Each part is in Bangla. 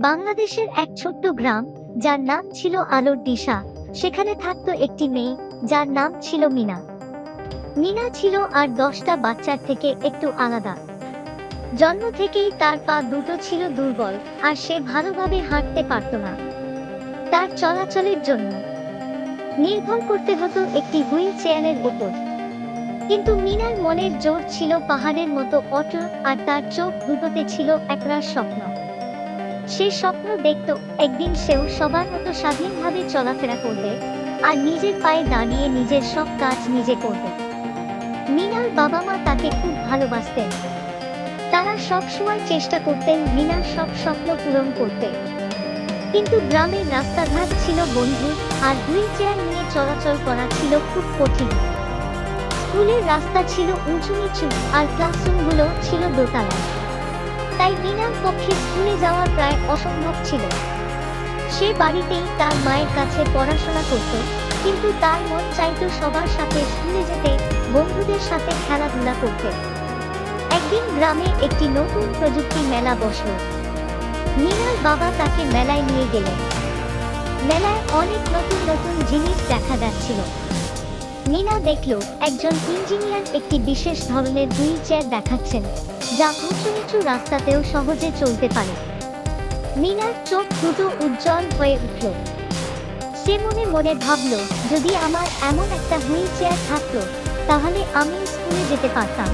বাংলাদেশের এক ছোট্ট গ্রাম, যার নাম ছিল আলোর দিশা। সেখানে থাকতো একটি মেয়ে, যার নাম ছিল মিনা। মিনা ছিল আর দশটা বাচ্চার থেকে একটু আলাদা। জন্ম থেকেই তার পা দুটো ছিল দুর্বল, আর সে ভালোভাবে হাঁটতে পারত না। তার চলাচলের জন্য নির্ভর করতে হতো একটি হুইল চেয়ারের ওপর। কিন্তু মিনার মনের জোর ছিল পাহাড়ের মতো অটল, আর তার চোখ দুটোতে ছিল একরাশ স্বপ্ন। সে স্বপ্ন দেখত একদিন সেও সবার মতো স্বাধীনভাবে চলাফেরা করবে আর নিজের পায়ে দাঁড়িয়ে নিজের সব কাজ নিজে করবে। মিনার বাবা মা তাকে খুব ভালোবাসতেন। তারা সব সময় চেষ্টা করতেন মিনার সব স্বপ্ন পূরণ করতে। কিন্তু গ্রামের রাস্তাঘাট ছিল বন্ধু আর হুইল চেয়ার নিয়ে চলাচল করা ছিল খুব কঠিন। স্কুলের রাস্তা ছিল উঁচু নিচু আর ক্লাসরুমগুলো ছিল দোতলায় তাই মিনার পক্ষে স্কুলে যাওয়া প্রায় অসম্ভব ছিল। সে বাড়িতেই তার মায়ের কাছে পড়াশোনা করত, কিন্তু তার মন চাইতো সবার সাথে স্কুলে যেতে, বন্ধুদের সাথে খেলাধুলা করতে। একদিন গ্রামে একটি নতুন প্রযুক্তি মেলা বসল। মিনার বাবা তাকে মেলায় নিয়ে গেলেন। মেলায় অনেক নতুন নতুন জিনিস দেখা যাচ্ছিল। মিনা দেখল একজন ইঞ্জিনিয়ার একটি বিশেষ ধরনের হুইল চেয়ার দেখাচ্ছেন, যা উঁচু নিচু রাস্তাতেও সহজে চলতে পারে। মিনার চোখ দুটো উজ্জ্বল হয়ে উঠল। সে মনে মনে ভাবল, যদি আমার এমন একটা হুইল চেয়ার থাকতো, তাহলে আমি স্কুলে যেতে পারতাম।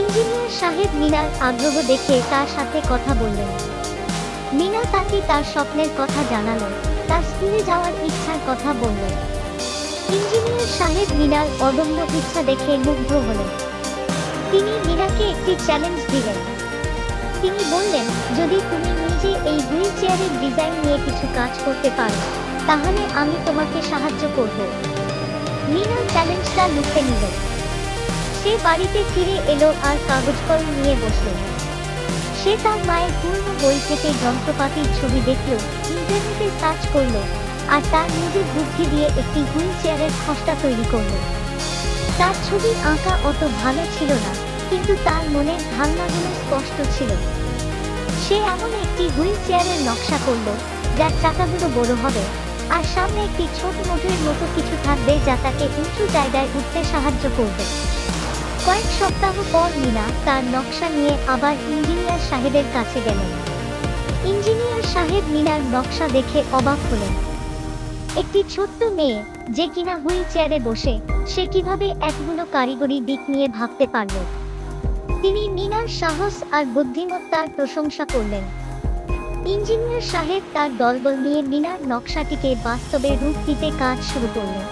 ইঞ্জিনিয়ার সাহেব মিনার আগ্রহ দেখে তার সাথে কথা বললেন। মিনা তাকে তার স্বপ্নের কথা জানালো, তার স্কুলে যাওয়ার ইচ্ছার কথা বললেন। ইঞ্জিনিয়ার সাহেব মিনার অদম্য ইচ্ছা দেখে মুগ্ধ হলেন। তিনি মিনাকে একটি চ্যালেঞ্জ দিলেন। তিনি বললেন, যদি তুমি নিজে এই হুইল চেয়ারের ডিজাইন নিয়ে কিছু কাজ করতে পারো, তাহলে আমি তোমাকে সাহায্য করব। মিনা চ্যালেঞ্জটা লুফে নিল। সে বাড়িতে ফিরে এলো আর কাগজ কলম নিয়ে বসল। সে তার মায়ের পূর্ণ বই থেকে যন্ত্রপাতির ছবি দেখল, ইন্টারনেটে সার্চ করল আর তার নিজের বুদ্ধি দিয়ে একটি হুইল চেয়ারের খসড়া তৈরি করল। তার ছবি আঁকা অত ভালো ছিল না, কিন্তু তার মনের ধারণাগুলো স্পষ্ট ছিল। সে এমন একটি হুইল চেয়ারের নকশা করল, যার চাকাগুলো বড় হবে, আর সামনে একটি ছোট মোটরের মতো কিছু থাকবে যা তাকে উঁচু জায়গায় উঠতে সাহায্য করবে। কয়েক সপ্তাহ পর মিনা তার নকশা নিয়ে আবার ইঞ্জিনিয়ার সাহেবের কাছে গেলেন ইঞ্জিনিয়ার সাহেব মিনার নকশা দেখে অবাক হলেন। একটি ছোট্ট মেয়ে, যে কিনা হুইল চেয়ারে বসে, সে কীভাবে একগুলো কারিগরি দিক নিয়ে ভাবতে পারল। তিনি মিনার সাহস আর বুদ্ধিমত্তার প্রশংসা করলেন। ইঞ্জিনিয়ার সাহেব তার দলবল নিয়ে মিনার নকশাটিকে বাস্তবে রূপ দিতে কাজ শুরু করলেন।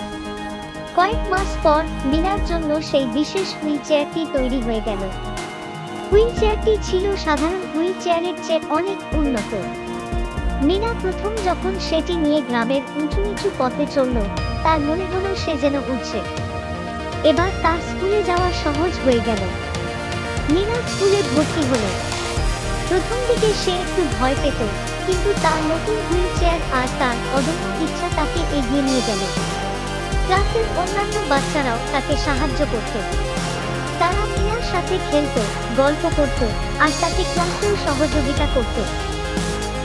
কয়েক মাস পর মিনার জন্য সেই বিশেষ হুইল চেয়ারটি তৈরি হয়ে গেল। হুইল চেয়ারটি ছিল সাধারণ হুইল চেয়ারের চেয়ে অনেক উন্নত। মিনা প্রথম যখন সেটি নিয়ে গ্রামের উঁচু নিচু পথে চলল, তার মনে হলো সে যেন উঠছে এবার তার স্কুলে যাওয়া সহজ হয়ে গেল। মিনা স্কুলে ভর্তি হলো। প্রথম দিকে সে একটু ভয় পেত, কিন্তু তার নতুন হুইল চেয়ার আর তার অদম্য ইচ্ছা তাকে এগিয়ে নিয়ে গেল। ক্লাসের অন্যান্য বাচ্চারাও তাকে সাহায্য করত। তারা মিনার সাথে খেলত, গল্প করত, আর তাকে ক্লাসেও সহযোগিতা করত।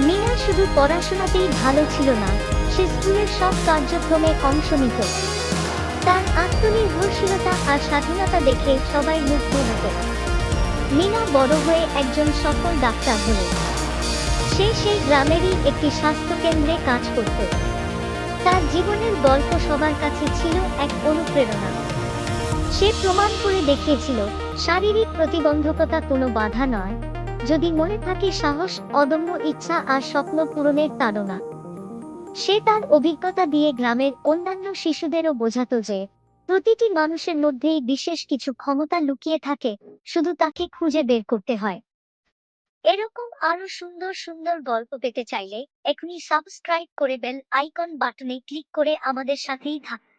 মিনা শুধু পড়াশোনাতেই ভালো ছিল না, সে স্কুলের সব কার্যক্রমে অংশ নিত। তার আত্মনির্ভরশীলতা আর স্বাধীনতা দেখে সবাই মুগ্ধ হতো। মিনা বড় হয়ে একজন সফল ডাক্তার হলো। সে সেই গ্রামেরই একটি স্বাস্থ্য কেন্দ্রে কাজ করত। তার জীবনের গল্প সবার কাছে ছিল এক অনুপ্রেরণা। সে প্রমাণ করে দেখিয়েছিল, শারীরিক প্রতিবন্ধকতা কোনো বাধা নয় যদি মনে থাকে সাহস, অদম্য ইচ্ছা আর স্বপ্ন পূরণের তাড়না। সে তার অভিজ্ঞতা দিয়ে গ্রামের অন্যান্য শিশুদেরও বোঝাতো যে, প্রতিটি মানুষের মধ্যেই বিশেষ কিছু ক্ষমতা লুকিয়ে থাকে, শুধু তাকে খুঁজে বের করতে হয়। এরকম আরও সুন্দর সুন্দর গল্প পেতে চাইলে এখনই সাবস্ক্রাইব করে বেল আইকন বাটনে ক্লিক করে আমাদের সাথেই থাকুন।